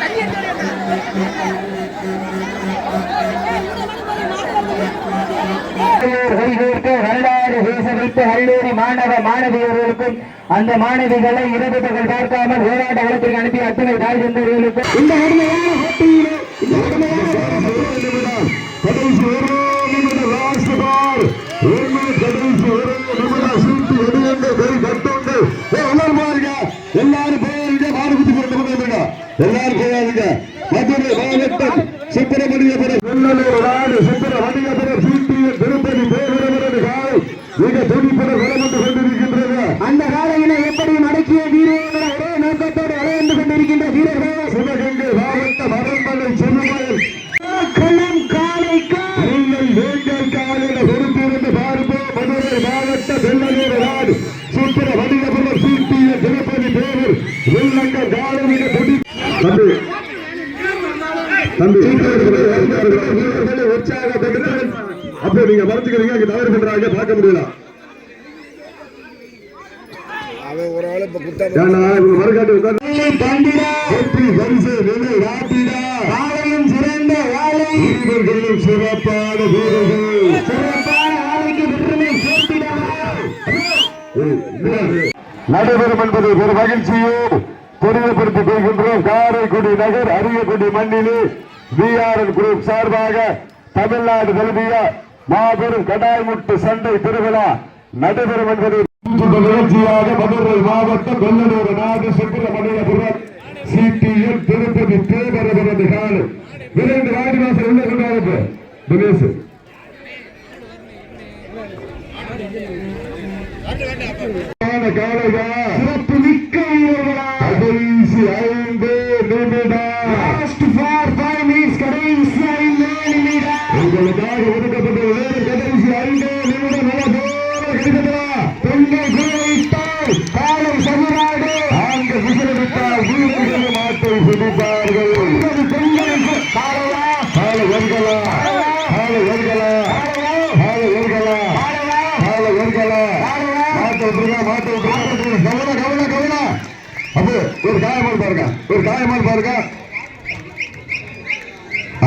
தண்ணி வரலாறு பேச வைத்த கல்லூரி மாணவ மாணவியர்களுக்கும் அந்த மாணவிகளை இரவு பகல் பார்க்காமல் போராட்ட களத்திற்கு அனுப்பிய அத்தனை தாய் தந்தர்களுக்கும் இந்த கடுமையான போட்டியிலே இந்த கடுமையான கடைசி ஒரு லாஸ்ட் பால் கடைசி ஒரு சீட்டு கை கட்டுண்டு எல்லாரும் பாருங்க எல்லாரும் போயிருங்க மாடு குத்தி போட்டு எல்லாரும் மதுரை மாவட்டம் சுப்பிரமணியபுரம் வெள்ளலூர் நாடு சுப்பிரமணியபுரம் சீட்டு திருப்பதி பேரவரது காலை மிக துடிப்புடன் வளம் கொண்டு அப்போ நீங்க மறைச்சுக்கிறீங்க அங்க தவறு பண்றாங்க பார்க்க முடியல. சிறப்பான நடைபெறும் என்பது ஒரு மகிழ்ச்சியும் தெரியப்படுத்திக் கொள்கின்றோம். காரைக்குடி நகர் அரியக்குடி மண்ணிலே விஆர்என் குரூப் சார்பாக தமிழ்நாடு தழுவிய மாபெரும் கடாய்முட்டு சண்டை திருவிழா நடைபெறும் என்பதை நிகழ்ச்சியாக மதுரை மாவட்டம் வெள்ளலூர் நாடு சுப்பிரமணியபுரம் சிடிஎம் திருப்பதி தேவரவரது காலை விரைந்து வாடிவாசல் உள்ள கொண்டாடுங்க. தினேஷ். காலையா அப்போ ஒரு காயமான பாருங்க. ஒரு காயமான பாருங்க.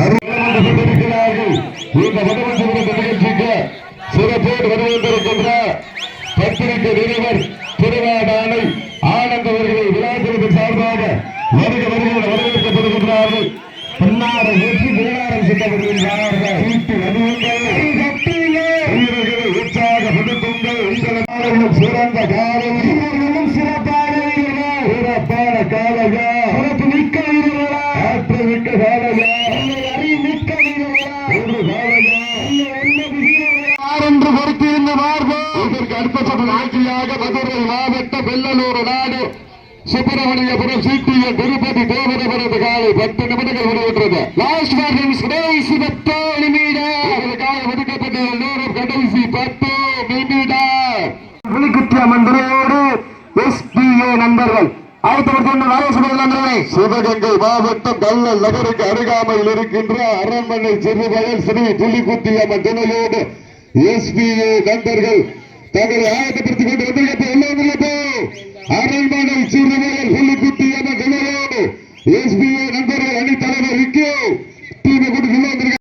அருள்கிறார்கள் இந்த வடவஞ்சபுரத்து நிகழ்ச்சிக்கு சிறப்போடு வரவேற்றிருக்கின்ற பத்திரிகை நிறுவர் திருவாடானை ஆனந்த் அவர்களை விழாக்குழுவின் வரவேற்கப்படுகின்றார்கள் பின்னாறு வெற்றி வீராரம் சித்தப்படுகின்றார்கள் வீட்டு வீரர்களை உற்சாகப்படுத்துங்கள் உங்களுக்காகவும் சிறந்த காலம். வீரர்களும் சிறப்பான வீரர்கள் சிறப்பான காலையா சிறப்பு மிக்க வீரர்களா ஆற்றல் மிக்க காலையா உங்களை அறிவு மிக்க வீரர்களா ஒரு காலையா ஒன்பது வீரர்களா யார் என்று பொறுத்திருந்து பார்ப்போம். இதற்கு அடுத்தப்பட்ட நாட்சியாக மதுரை மாவட்ட வெள்ளலூர் நாடு. சுப்பிரமணியபுரம் சீட்டிய திருப்பதி தேவரபுரத்து காலை பத்து நிமிடங்கள் முடிவுற்றது. லாஸ்ட் கடைசி பத்து நிமிடம். இதற்காக ஒதுக்கப்பட்ட நேரம் கடைசி பத்து நிமிடம். புலிகுத்திய மந்திரோடு எஸ்பிஏ நண்பர்கள். சிவகங்கை மாவட்டம் கல்லல் நகருக்கு அருகாமையில் இருக்கின்ற அரண்மனை சிறுவயல் ஸ்ரீ புலிகுத்தியம்மன் துணையோடு எஸ்பிஏ நண்பர்கள் தங்களை ஆயத்தப்படுத்திக் கொண்டு வந்திருக்கப்போ எல்லாம் அரண்மனை சிறுவயல்